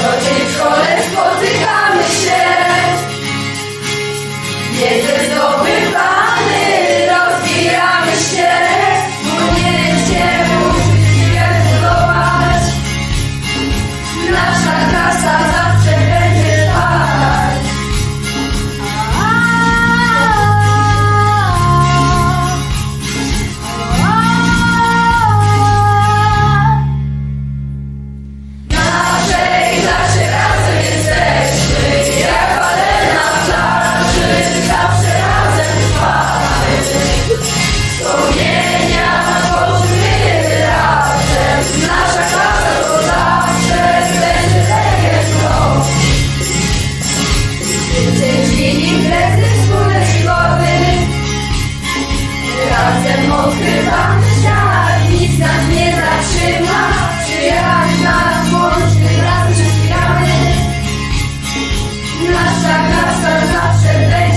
Co dzień w się. Się. Szczęśliwi imprezy, wspólne przygody Razem odkrywamy świat Nic nas nie zatrzyma Przyjechać nas łączy Razem się wspieramy Nasza klasa zawsze będzie